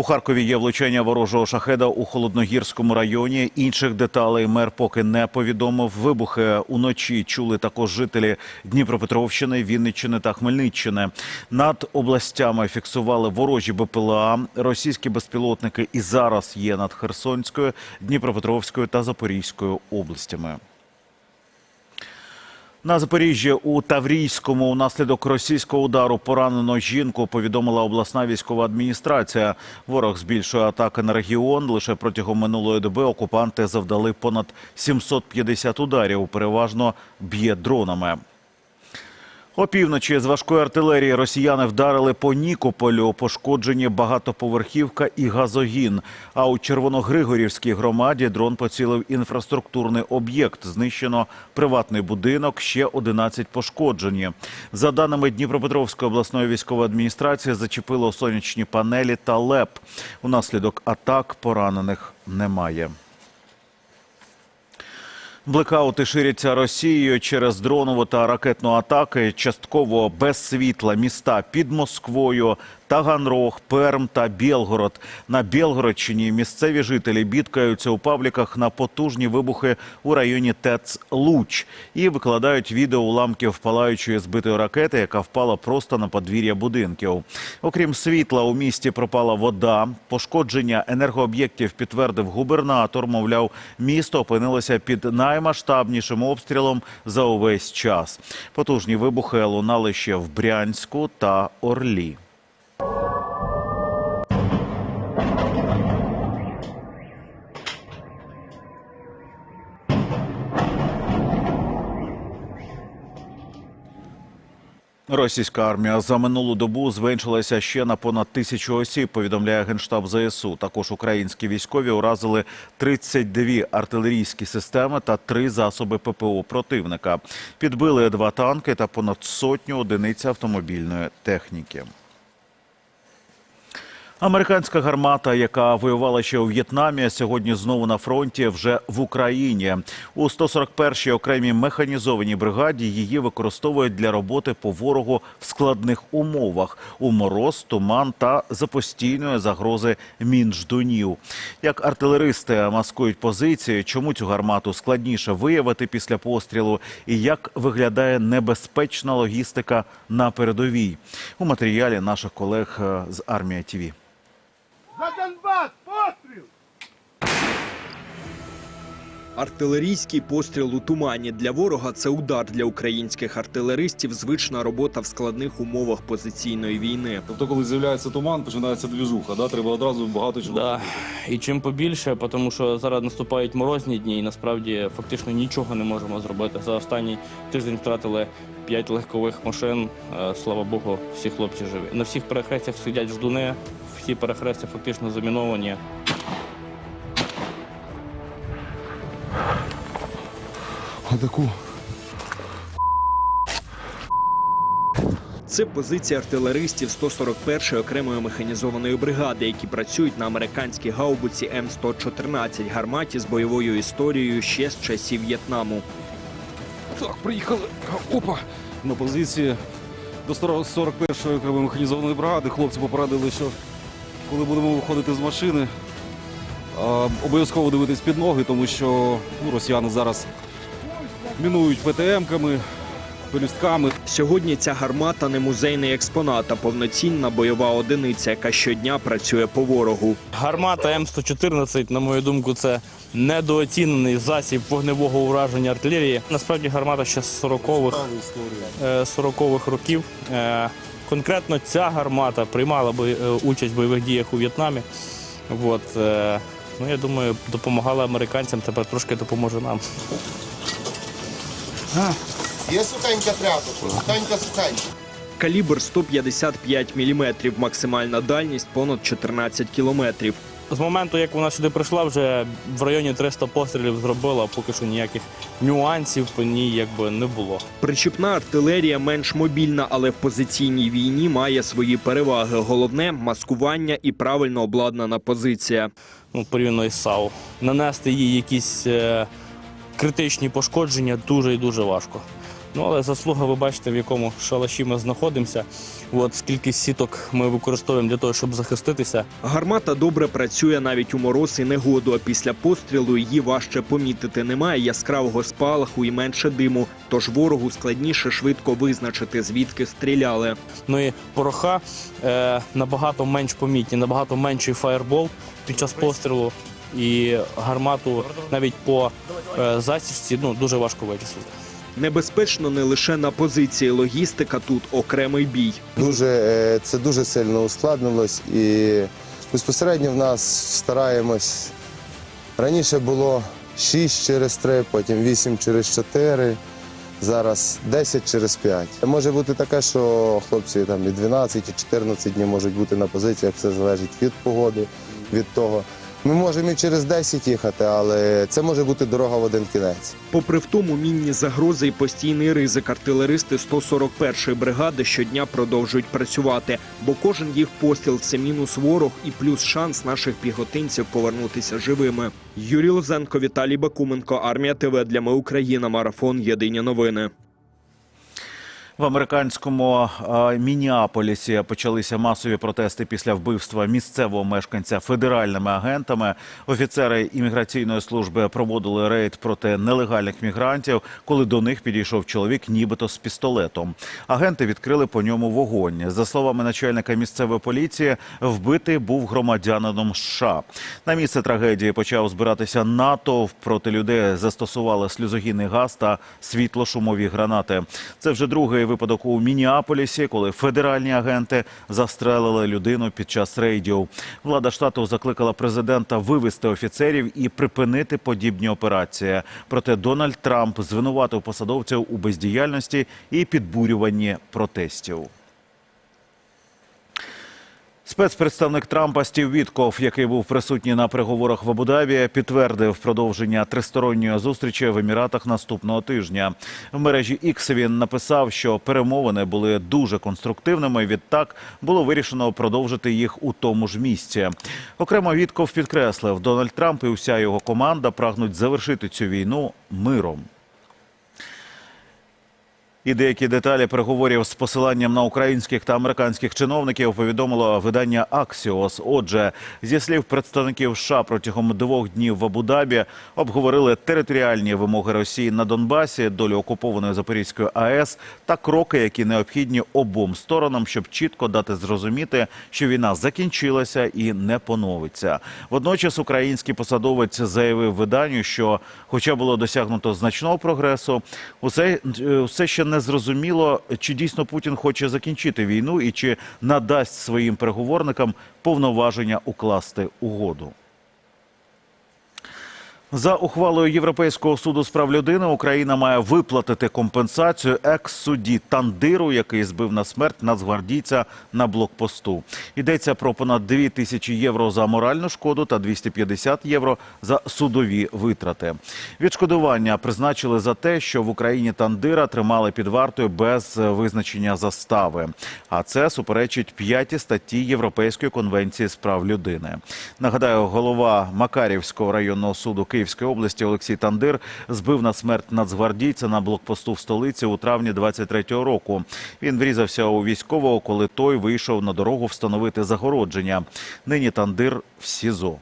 У Харкові є влучання ворожого шахеда у холодногірському районі. Інших деталей мер поки не повідомив. Вибухи уночі чули також жителі Дніпропетровщини, Вінниччини та Хмельниччини. Над областями фіксували ворожі БПЛА. Російські безпілотники і зараз є над Херсонською, Дніпропетровською та Запорізькою областями. На Запоріжжі у Таврійському унаслідок російського удару поранено жінку, повідомила обласна військова адміністрація. Ворог збільшує атаки на регіон. Лише протягом минулої доби окупанти завдали понад 750 ударів, переважно б'є дронами. Опівночі з важкої артилерії росіяни вдарили по Нікополю, пошкоджені багатоповерхівка і газогін. А у Червоногригорівській громаді дрон поцілив інфраструктурний об'єкт. Знищено приватний будинок, ще 11 пошкоджені. За даними Дніпропетровської обласної військової адміністрації, зачепило сонячні панелі та ЛЕП. Унаслідок атак поранених немає. Блекаути ширяться Росією через дронову та ракетну атаки. Частково без світла міста під Москвою, Таганрог, Перм та Білгород. На Білгородщині місцеві жителі бідкаються у пабліках на потужні вибухи у районі ТЕЦ Луч і викладають відео уламків палаючої збитої ракети, яка впала просто на подвір'я будинків. Окрім світла, у місті пропала вода. Пошкодження енергооб'єктів підтвердив губернатор. Мовляв, місто опинилося під наймасштабнішим обстрілом за увесь час. Потужні вибухи лунали ще в Брянську та Орлі. Російська армія за минулу добу зменшилася ще на понад тисячу осіб. Повідомляє генштаб ЗСУ. Також українські військові уразили 32 артилерійські системи та три засоби ППО противника. Підбили два танки та понад сотню одиниць автомобільної техніки. Американська гармата, яка воювала ще у В'єтнамі, сьогодні знову на фронті вже в Україні. У 141-й окремій механізованій бригаді її використовують для роботи по ворогу в складних умовах у мороз, туман та за постійної загрози мінждунів. Як артилеристи маскують позиції, чому цю гармату складніше виявити після пострілу, і як виглядає небезпечна логістика на передовій у матеріалі наших колег е, з армія ТІВІ. Донбас! Постріл! Артилерійський постріл у тумані для ворога це удар для українських артилеристів. Звична робота в складних умовах позиційної війни. Тобто, коли з'являється туман, починається двіжуха, да? треба одразу багато чого. Да. І чим побільше, тому що зараз наступають морозні дні, і насправді фактично нічого не можемо зробити. За останній тиждень втратили 5 легкових машин. Е, Слава Богу, всі хлопці живі. На всіх перехрестях сидять ждуни, всі перехрестя фактично заміновані. Атаку. Це позиція артилеристів 141-ї окремої механізованої бригади, які працюють на американській гаубиці М114 гарматі з бойовою історією ще з часів В'єтнаму. Так, приїхали. Опа! На позиції до 41-ї окремої механізованої бригади. Хлопці попередили, що коли будемо виходити з машини, обов'язково дивитись під ноги, тому що ну, росіяни зараз мінують ПТМ-ками, пелюстками. Сьогодні ця гармата не музейний експонат, а повноцінна бойова одиниця, яка щодня працює по ворогу. Гармата М114, на мою думку, це недооцінений засіб вогневого ураження артилерії. Насправді гармата ще з 40-х, е, 40-х років. Конкретно ця гармата приймала бой- е, участь в бойових діях у В'єтнамі. От, е, ну, я думаю, допомагала американцям, тепер трошки допоможе нам. Є сухенька тряпочка, сухенька, сухенька. Калібр 155 мм, максимальна дальність понад 14 кілометрів. З моменту, як вона сюди прийшла, вже в районі 300 пострілів зробила, поки що ніяких нюансів по ній якби не було. Причіпна артилерія менш мобільна, але в позиційній війні має свої переваги. Головне маскування і правильно обладнана позиція. ну, порівняно із САУ. Нанести їй якісь е, критичні пошкодження дуже і дуже важко. Ну але заслуга, ви бачите, в якому шалаші ми знаходимося. От скільки сіток ми використовуємо для того, щоб захиститися. Гармата добре працює навіть у мороз і негоду. А після пострілу її важче помітити. Немає яскравого спалаху і менше диму. Тож ворогу складніше швидко визначити, звідки стріляли. Ну і пороха е, набагато менш помітні, набагато менший фаєрбол під час пострілу. І гармату навіть по е, засічці ну, дуже важко вичислити. Небезпечно не лише на позиції. Логістика тут окремий бій. Дуже, е, це дуже сильно ускладнилось і безпосередньо в нас стараємось. Раніше було 6 через 3, потім 8 через 4, зараз 10 через 5. Може бути таке, що хлопці там і 12, і 14 днів можуть бути на позиціях, все залежить від погоди, від того. Ми можемо і через 10 їхати, але це може бути дорога в один кінець. Попри в тому мінні загрози і постійний ризик, артилеристи 141-ї бригади щодня продовжують працювати, бо кожен їх постріл це мінус ворог і плюс шанс наших піхотинців повернутися живими. Юрій Лозенко, Віталій Бакуменко, Армія ТВ для Ми Україна. Марафон. Єдині новини. В американському е, Мініаполісі почалися масові протести після вбивства місцевого мешканця федеральними агентами. Офіцери імміграційної служби проводили рейд проти нелегальних мігрантів, коли до них підійшов чоловік, нібито з пістолетом. Агенти відкрили по ньому вогонь. За словами начальника місцевої поліції, вбитий був громадянином США. На місце трагедії почав збиратися натовп. Проти людей застосували сльозогінний газ та світло-шумові гранати. Це вже другий випадок у Мініаполісі, коли федеральні агенти застрелили людину під час рейдів. Влада штату закликала президента вивести офіцерів і припинити подібні операції. Проте Дональд Трамп звинуватив посадовців у бездіяльності і підбурюванні протестів. Спецпредставник Трампа Стів Вітков, який був присутній на переговорах в Абу-Дабі, підтвердив продовження тристоронньої зустрічі в Еміратах наступного тижня. В мережі X він написав, що перемовини були дуже конструктивними. Відтак було вирішено продовжити їх у тому ж місці. Окремо Вітков підкреслив, Дональд Трамп і уся його команда прагнуть завершити цю війну миром. І деякі деталі переговорів з посиланням на українських та американських чиновників повідомило видання Axios. Отже, зі слів представників США протягом двох днів в Абу-Дабі обговорили територіальні вимоги Росії на Донбасі, долю окупованої Запорізької АЕС та кроки, які необхідні обом сторонам, щоб чітко дати зрозуміти, що війна закінчилася і не поновиться. Водночас український посадовець заявив виданню, що, хоча було досягнуто значного прогресу, усе, е, усе ще не зрозуміло, чи дійсно Путін хоче закінчити війну і чи надасть своїм переговорникам повноваження укласти угоду. За ухвалою Європейського суду з прав людини Україна має виплатити компенсацію екс-судді Тандиру, який збив на смерть нацгвардійця на блокпосту. Йдеться про понад 2 тисячі євро за моральну шкоду та 250 євро за судові витрати. Відшкодування призначили за те, що в Україні Тандира тримали під вартою без визначення застави. А це суперечить п'ятій статті Європейської конвенції з прав людини. Нагадаю, голова Макарівського районного суду Київської області Олексій Тандир збив на смерть нацгвардійця на блокпосту в столиці у травні 23-го року. Він врізався у військового, коли той вийшов на дорогу встановити загородження. Нині Тандир в СІЗО.